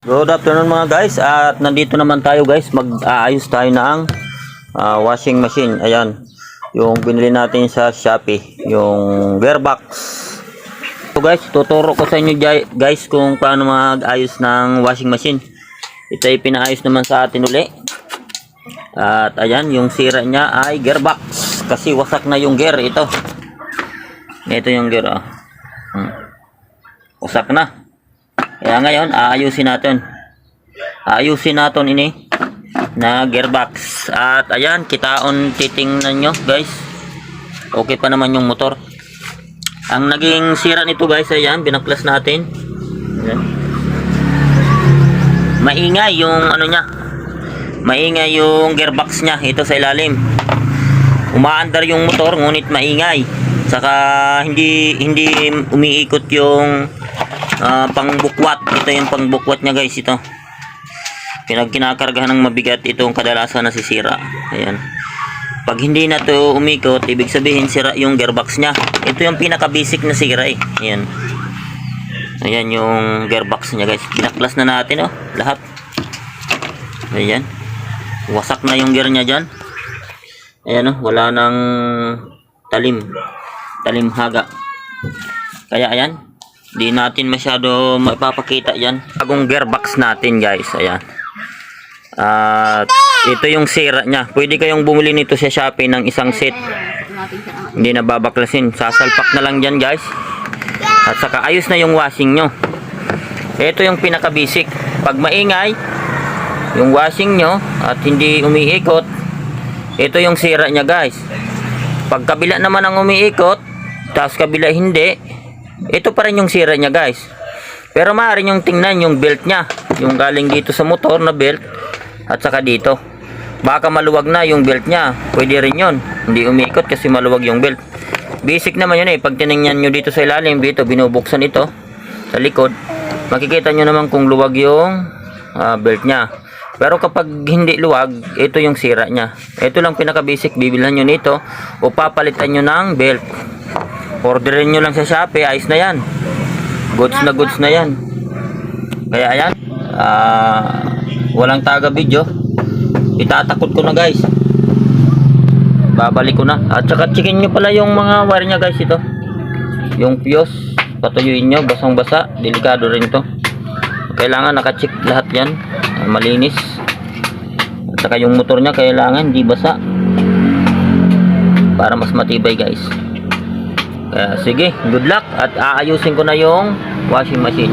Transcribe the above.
Good afternoon mga guys. At nandito naman tayo guys. Mag-aayos tayo ng ah, washing machine. Ayan. Yung binili natin sa Shopee. Yung gearbox so guys tuturo ko sa inyo guys kung paano mag-ayos ng washing machine. Ito ay pinaayos naman sa atin uli. At ayan yung sira niya ay gearbox kasi wasak na yung gear. Ito. Ito yung gear oh. Hmm. wasak na kaya ngayon, aayusin natin. Aayusin natin ini na gearbox. At ayan, kitaon titingnan nyo guys. Okay pa naman yung motor. Ang naging sira nito guys, ayan, binaklas natin. Ayan. Maingay yung ano niya. Maingay yung gearbox niya. Ito sa ilalim. Umaandar yung motor, ngunit maingay. Saka hindi hindi umiikot yung Ah, pangbukwat. Ito yung pangbukwat niya guys ito. Pinag kinakargahan ng mabigat itong kadalasan nasisira. Ayan. Pag hindi na to umikot, ibig sabihin sira yung gearbox niya. Ito yung pinaka basic na sira eh. Ayan. Ayan yung gearbox niya guys. Pinaklas na natin oh, lahat. Ayan. Wasak na yung gear niya diyan. Ayan oh, wala nang talim. Talim haga. Kaya ayan, Di natin masyado maipapakita yan. Bagong gearbox natin guys. Ayan. At ito yung sira niya. Pwede kayong bumili nito sa Shopee ng isang set. Hindi na babaklasin. Sasalpak na lang dyan guys. At saka ayos na yung washing nyo. Ito yung pinaka basic. Pag maingay, yung washing nyo at hindi umiikot, ito yung sira niya guys. Pag kabila naman ang umiikot, tapos kabila hindi, ito pa rin yung sira niya guys. Pero maaari yung tingnan yung belt niya. Yung galing dito sa motor na belt at saka dito. Baka maluwag na yung belt niya. Pwede rin yun. Hindi umikot kasi maluwag yung belt. Basic naman yun eh. Pag tinignan nyo dito sa ilalim dito binubuksan ito. Sa likod makikita nyo naman kung luwag yung ah, belt niya. Pero kapag hindi luwag ito yung sira niya. Ito lang pinaka basic bibilhan nyo nito o papalitan nyo ng belt orderin nyo lang sa Shopee, ayos na yan. Goods na goods na yan. Kaya ayan, ah, walang taga video. Itatakot ko na guys. Babalik ko na. At saka checkin nyo pala yung mga wire nya guys ito. Yung fuse, patuyuin nyo, basang basa. Delikado rin to. Kailangan nakacheck lahat yan. malinis. At saka yung motor nya kailangan di basa. Para mas matibay guys. Kaya sige, good luck at aayusin ko na yung washing machine.